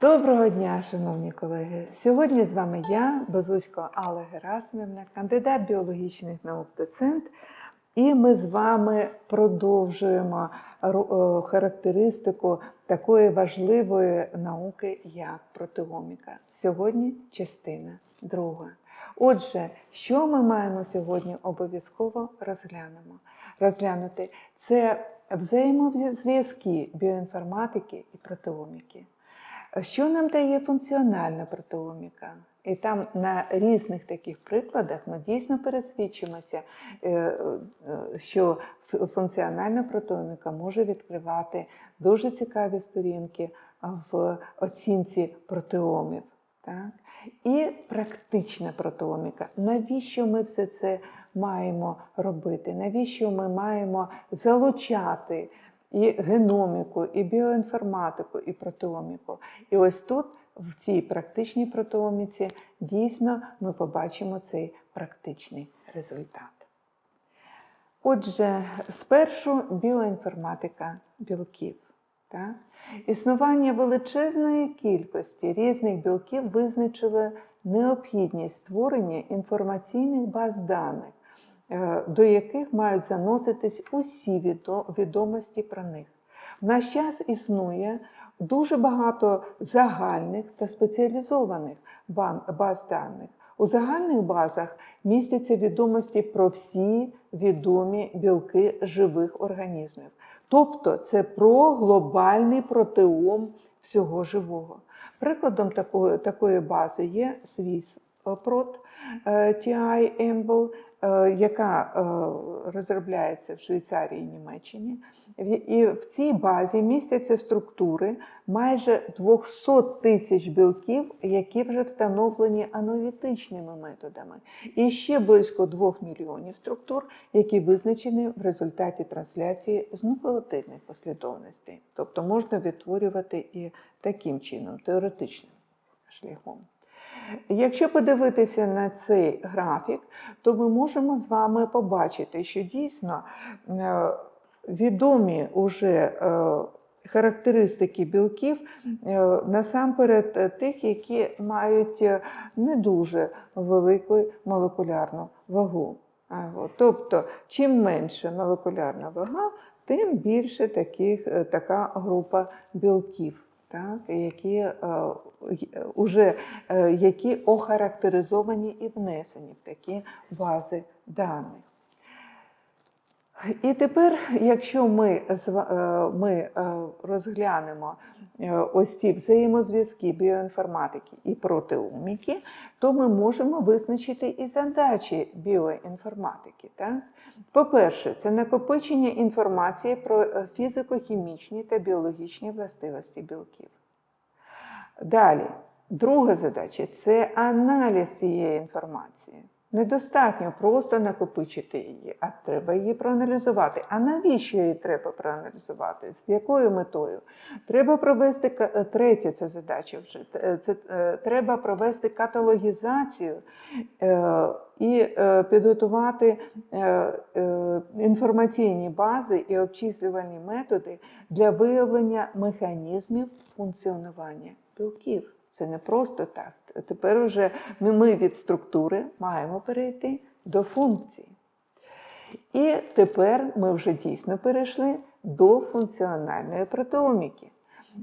Доброго дня, шановні колеги! Сьогодні з вами я, Базусько Алла Герасимівна, кандидат біологічних наук, доцент, і ми з вами продовжуємо е, характеристику такої важливої науки, як протеоміка. Сьогодні частина друга. Отже, що ми маємо сьогодні обов'язково розглянемо? розглянути? Це взаємозв'язки біоінформатики і протеоміки. Що нам дає функціональна протеоміка? І там на різних таких прикладах ми дійсно пересвідчимося, е, е, що функціональна протеоміка може відкривати дуже цікаві сторінки в оцінці протеомів. Так? І практична протеоміка. Навіщо ми все це маємо робити? Навіщо ми маємо залучати і геноміку, і біоінформатику, і протеоміку? І ось тут, в цій практичній протеоміці, дійсно ми побачимо цей практичний результат. Отже, спершу біоінформатика білків. Так? Існування величезної кількості різних білків визначило необхідність створення інформаційних баз даних, до яких мають заноситись усі відомості про них. В наш час існує дуже багато загальних та спеціалізованих баз даних. У загальних базах містяться відомості про всі відомі білки живих організмів. Тобто це про глобальний протеом всього живого. Прикладом такої, такої бази є Swissprot е, TI Amble, е, яка е, розробляється в Швейцарії і Німеччині. І в цій базі містяться структури майже 200 тисяч білків, які вже встановлені аналітичними методами, і ще близько 2 мільйонів структур, які визначені в результаті трансляції з нуклеотидних послідовностей. Тобто можна відтворювати і таким чином, теоретичним шляхом. Якщо подивитися на цей графік, то ми можемо з вами побачити, що дійсно е, відомі уже е, характеристики білків е, насамперед тих, які мають не дуже велику молекулярну вагу. Тобто, чим менше молекулярна вага, тим більше таких, така група білків. Так, які, е, е, уже, е, які охарактеризовані і внесені в такі бази даних. І тепер, якщо ми, е, ми е, розглянемо е, ось ці взаємозв'язки біоінформатики і протеоміки, то ми можемо визначити і задачі біоінформатики. По-перше, це накопичення інформації про фізико-хімічні та біологічні властивості білків. Далі, друга задача це аналіз цієї інформації. Недостатньо просто накопичити її, а треба її проаналізувати. А навіщо її треба проаналізувати? З якою метою? Треба провести е, третя це задача вже. Це е, треба провести каталогізацію е, і е, підготувати е, е, інформаційні бази і обчислювальні методи для виявлення механізмів функціонування білків. Це не просто так. Тепер ми, ми від структури маємо перейти до функції. І тепер ми вже дійсно перейшли до функціональної протеоміки.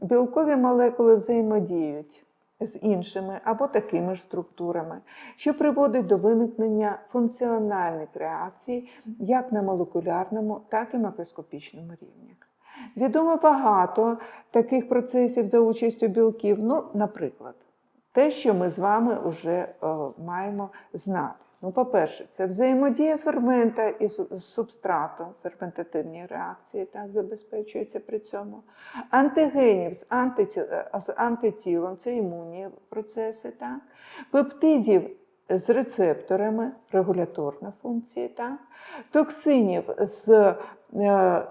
Білкові молекули взаємодіють з іншими або такими ж структурами, що приводить до виникнення функціональних реакцій як на молекулярному, так і макроскопічному рівні. Відомо багато таких процесів за участю білків. Ну, наприклад, те, що ми з вами вже е, маємо знати. Ну, по-перше, це взаємодія фермента і су- субстрату, ферментативні реакції так забезпечуються при цьому. Антигенів е, з антитілом, це імунні процеси, так? пептидів з рецепторами, регуляторна функція, так? токсинів з е,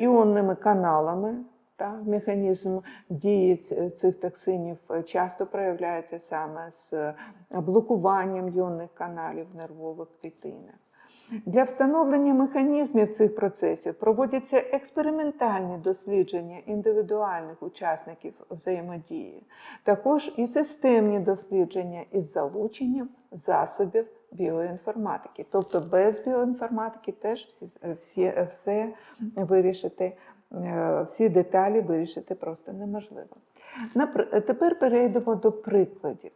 іонними каналами. Та, механізм дії цих токсинів е, часто проявляється саме з е, блокуванням іонних каналів нервових клітинах. Для встановлення механізмів цих процесів проводяться експериментальні дослідження індивідуальних учасників взаємодії, також і системні дослідження із залученням засобів біоінформатики. Тобто без біоінформатики теж всі, всі, все вирішити, е, всі деталі вирішити просто неможливо. Тепер перейдемо до прикладів.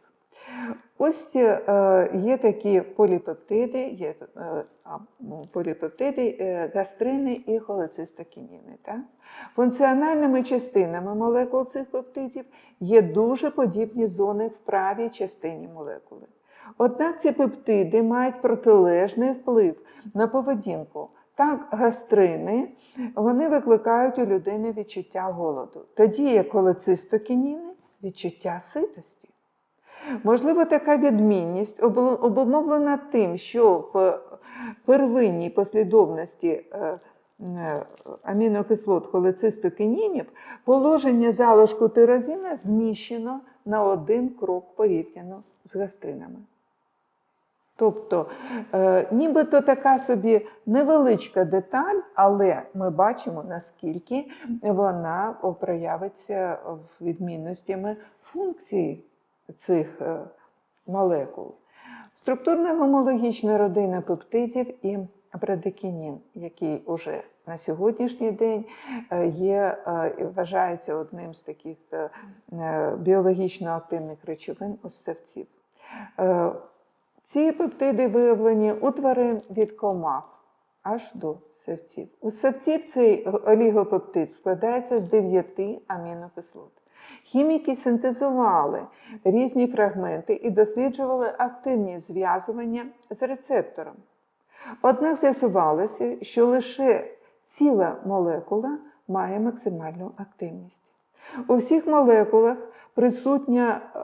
Ось е, є такі поліпептиди, є е, ну, поліпептиди, е, гастрини і холецистокініни. Так? Функціональними частинами молекул цих пептидів є дуже подібні зони в правій частині молекули. Однак ці пептиди мають протилежний вплив на поведінку. Так, гастрини вони викликають у людини відчуття голоду, тоді як холецистокініни – відчуття ситості. Можливо, така відмінність обумовлена тим, що в первинній послідовності е, е, амінокислот холецистокінінів положення залишку тиразина зміщено на один крок порівняно з гастринами. Тобто, е, нібито така собі невеличка деталь, але ми бачимо, наскільки вона проявиться відмінностями функції цих е, молекул. Структурна гомологічна родина пептидів і брадикінін, який уже на сьогоднішній день е, є, е, вважається одним з таких біологічно активних речовин. Е, Ці пептиди виявлені у тварин від комах аж до савців. У савців цей олігопептид складається з 9 амінокислот. Хіміки синтезували різні фрагменти і досліджували активні зв'язування з рецептором. Однак з'ясувалося, що лише ціла молекула має максимальну активність. У всіх молекулах присутня е,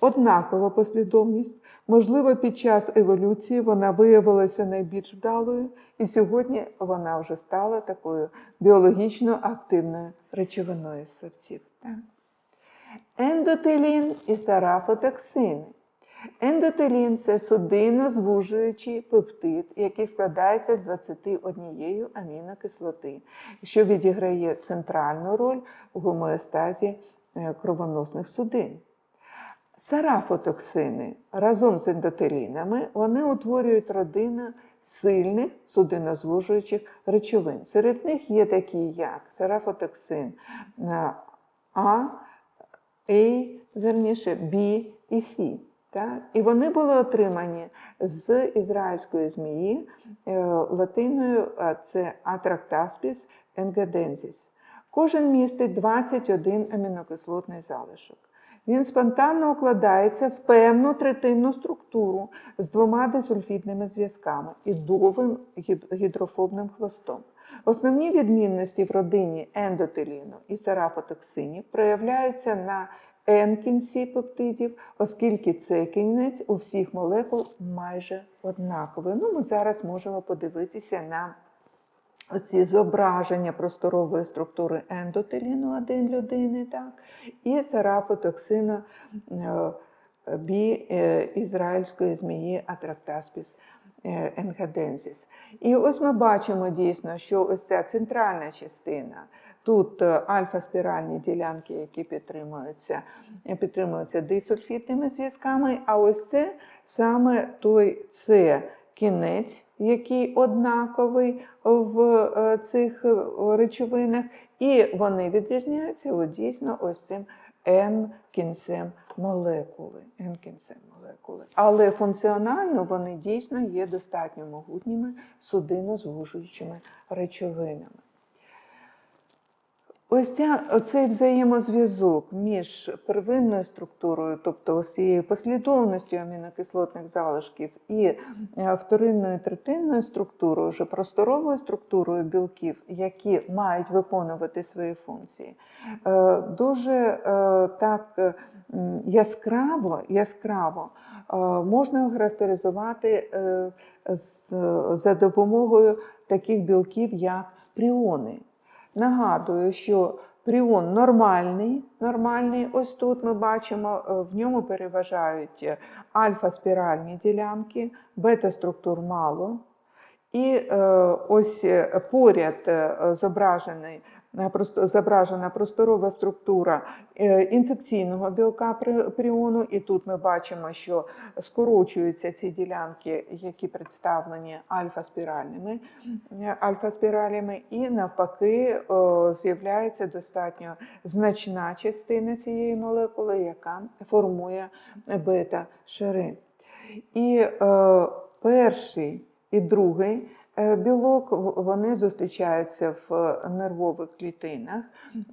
однакова послідовність. Можливо, під час еволюції вона виявилася найбільш вдалою, і сьогодні вона вже стала такою біологічно активною речовиною з савців. Ендотелін і сарафотоксини. Ендотелін це судинозвужуючий пептид, який складається з 21 амінокислоти, що відіграє центральну роль у гомеостазі е, кровоносних судин. Сарафотоксини разом з ендотелінами вони утворюють родину сильних судинозвужуючих речовин. Серед них є такі, як сарафотоксин е, А, А, верніше, Б і С. І вони були отримані з ізраїльської змії е, латиною це Atractaspis engadensis. Кожен містить 21 амінокислотний залишок. Він спонтанно укладається в певну третинну структуру з двома дисульфідними зв'язками і довгим гідрофобним хвостом. Основні відмінності в родині ендотеліну і сарафотоксинів проявляються на N-кінці пептидів, оскільки цей кінець у всіх молекул майже однаковий. Ну, ми зараз можемо подивитися на оці зображення просторової структури ендотеліну один людини, так, і сарафотоксина е, бі е, ізраїльської змії Атрактаспіс е, енгадензіс. І ось ми бачимо дійсно, що ось ця центральна частина. Тут альфа-спіральні ділянки, які підтримуються, підтримуються дисульфідними зв'язками, а ось це саме той це кінець, який однаковий в е, цих е, речовинах, і вони відрізняються дійсно ось цим N-кінцем молекули. N-кінцем молекули. Але функціонально вони дійсно є достатньо могутніми судинозвужуючими речовинами. Ось ця, оцей взаємозв'язок між первинною структурою, тобто цією послідовністю амінокислотних залишків, і е, вторинною третинною структурою, вже просторовою структурою білків, які мають виконувати свої функції, е, дуже е, так яскраво, яскраво можна охарактеризувати за допомогою таких білків, як пріони. Нагадую, що пріон нормальний, нормальний, ось тут ми бачимо, е, в ньому переважають е, альфа-спіральні ділянки, бета-структур мало. І е, ось поряд зображений зображена просторова структура е, інфекційного білка пріону, і тут ми бачимо, що скорочуються ці ділянки, які представлені альфа-спіральними е, альфа-спіралями, і навпаки з'являється достатньо значна частина цієї молекули, яка формує бета-шари. І е, перший і другий е, білок вони зустрічаються в нервових клітинах,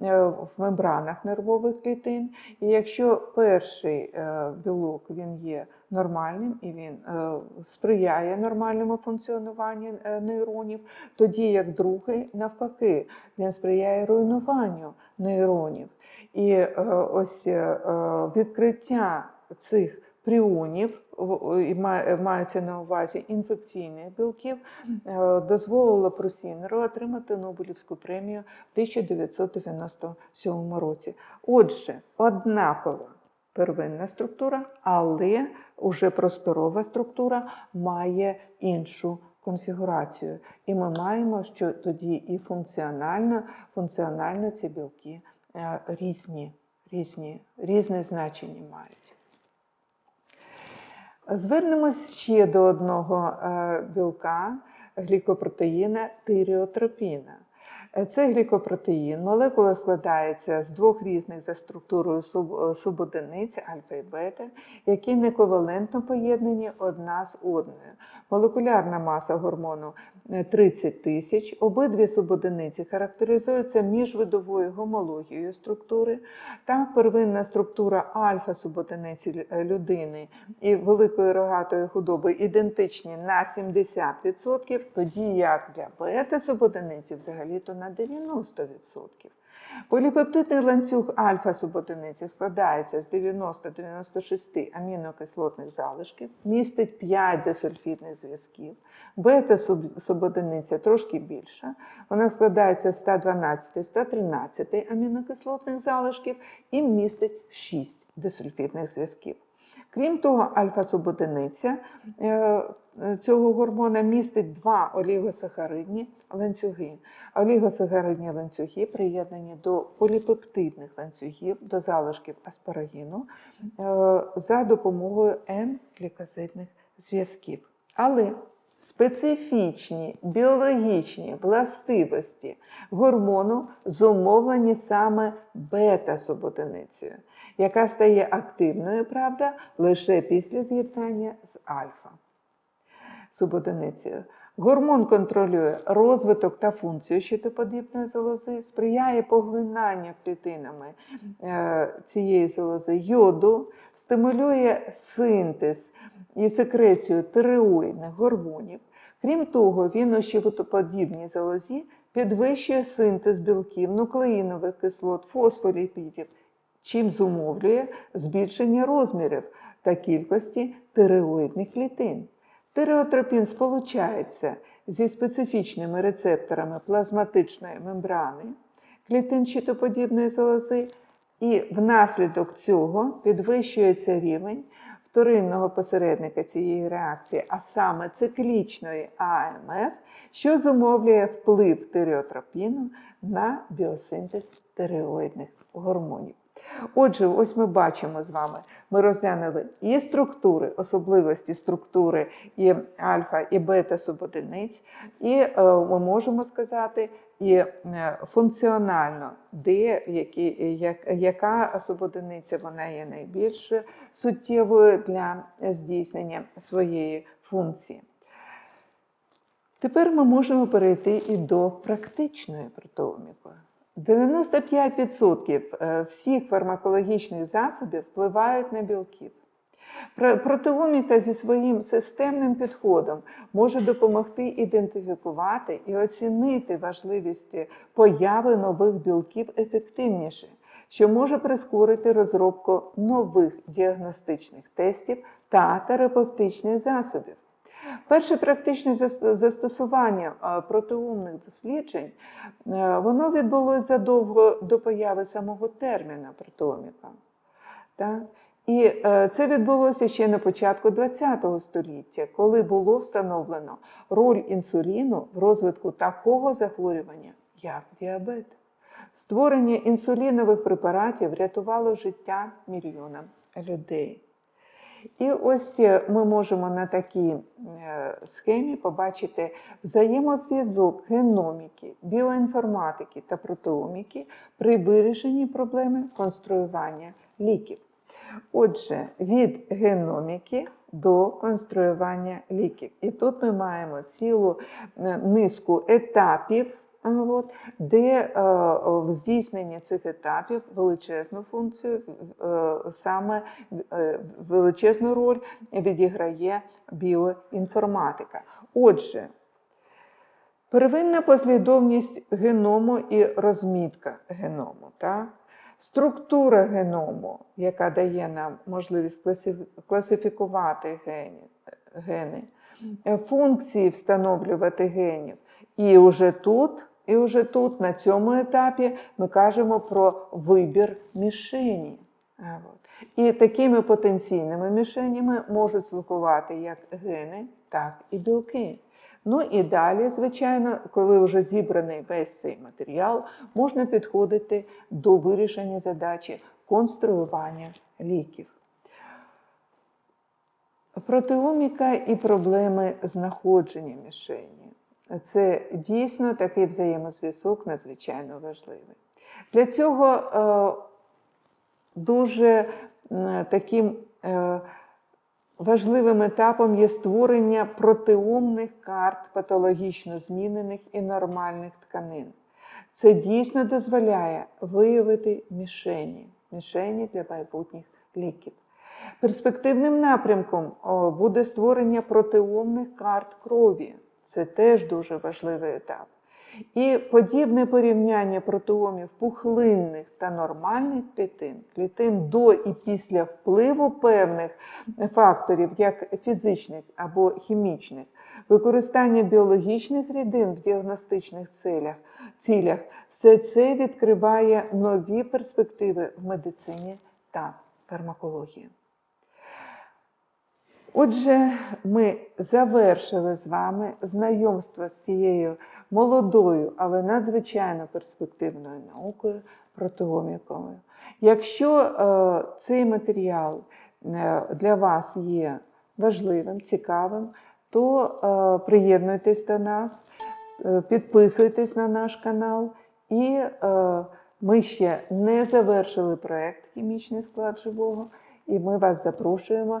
е, в мембранах нервових клітин. І якщо перший е, білок він є нормальним і він е, сприяє нормальному функціонуванню е, нейронів, тоді як другий навпаки він сприяє руйнуванню нейронів. І е, ось е, е, відкриття цих пріонів, в- і ма- мається на увазі інфекційних білків, е, дозволило Прусінеру отримати Нобелівську премію в 1997 році. Отже, однакова первинна структура, але уже просторова структура має іншу конфігурацію. І ми маємо, що тоді і функціонально, функціонально ці білки е, різні, різні, різне значення мають. Звернемось ще до одного е, білка глікопротеїна тиріотропіна. Е, Це глікопротеїн. Молекула складається з двох різних за структурою е, субодиниць альфа і бета, які нековалентно поєднані одна з одною. Молекулярна маса гормону е, 30 тисяч. Обидві субодиниці характеризуються міжвидовою гомологією структури. Так, первинна структура альфа-субодиниці е, людини і великої рогатої худоби ідентичні на 70%, тоді як для бета-субодиниці взагалі-то на 90%. Поліпептидний ланцюг альфа-субодиниці складається з 90-96 амінокислотних залишків, містить 5 десульфідних зв'язків. Бета-субодиниця трошки більша, вона складається з 112-113 амінокислотних залишків і містить 6 десульфідних зв'язків. Крім того, альфа-субодиниця е, е, цього гормона містить два олігосахаридні ланцюги. Олігосахаридні ланцюги приєднані до поліпептидних ланцюгів, до залишків аспарагіну е, за допомогою N-глікозидних зв'язків. Але специфічні біологічні властивості гормону зумовлені саме бета-субодиницею, яка стає активною, правда, лише після з'єднання з альфа субодиницею. Гормон контролює розвиток та функцію щитоподібної залози, сприяє поглинанню клітинами е, цієї залози йоду, стимулює синтез і секрецію тиреоїдних гормонів. Крім того, він у щитоподібній залозі підвищує синтез білків, нуклеїнових кислот, фосфоліпідів, чим зумовлює збільшення розмірів та кількості тиреоїдних клітин. Тиреотропін сполучається зі специфічними рецепторами плазматичної мембрани клітин щитоподібної залози, і внаслідок цього підвищується рівень вторинного посередника цієї реакції, а саме циклічної АМФ, що зумовлює вплив тиреотропіну на біосинтез тиреоїдних гормонів. Отже, ось ми бачимо з вами, ми розглянули і структури, особливості структури і альфа, і бета субодиниць, і е, ми можемо сказати, і е, функціонально, де які, як, яка субодиниця вона є найбільш суттєвою для здійснення своєї функції. Тепер ми можемо перейти і до практичної протеоміки. 95% е, всіх фармакологічних засобів впливають на білків. Про- Протеоміка зі своїм системним підходом може допомогти ідентифікувати і оцінити важливість появи нових білків ефективніше, що може прискорити розробку нових діагностичних тестів та терапевтичних засобів. Перше практичне застосування протеомних досліджень е, воно відбулося задовго до появи самого терміна протеоміка. Так? І е, це відбулося ще на початку ХХ століття, коли було встановлено роль інсуліну в розвитку такого захворювання, як діабет. Створення інсулінових препаратів врятувало життя мільйонам людей. І ось е, ми можемо на такій е, схемі побачити взаємозв'язок геноміки, біоінформатики та протеоміки при вирішенні проблеми конструювання ліків. Отже, від геноміки до конструювання ліків. І тут ми маємо цілу е, низку етапів. От, де е, в здійсненні цих етапів величезну функцію, е, саме е, величезну роль відіграє біоінформатика. Отже, первинна послідовність геному і розмітка геному. Так? Структура геному, яка дає нам можливість класиф- класифікувати гени, функції встановлювати генів. І вже тут, і вже тут, на цьому етапі, ми кажемо про вибір мішені. І такими потенційними мішенями можуть слугувати як гени, так і білки. Ну і далі, звичайно, коли вже зібраний весь цей матеріал, можна підходити до вирішення задачі конструювання ліків. Протеоміка і проблеми знаходження мішені. Це дійсно такий взаємозв'язок надзвичайно важливий. Для цього е, дуже таким е, важливим етапом є створення протеомних карт патологічно змінених і нормальних тканин. Це дійсно дозволяє виявити мішені, мішені для майбутніх ліків. Перспективним напрямком буде створення протеомних карт крові. Це теж дуже важливий етап. І подібне порівняння протеомів пухлинних та нормальних клітин, клітин до і після впливу певних факторів, як фізичних або хімічних, використання біологічних рідин в діагностичних цілях, цілях, все це відкриває нові перспективи в медицині та фармакології. Отже, ми завершили з вами знайомство з цією молодою, але надзвичайно перспективною наукою протеомікою. Якщо е, цей матеріал е, для вас є важливим, цікавим, то е, приєднуйтесь до нас, е, підписуйтесь на наш канал, і е, ми ще не завершили проект Хімічний склад живого, і ми вас запрошуємо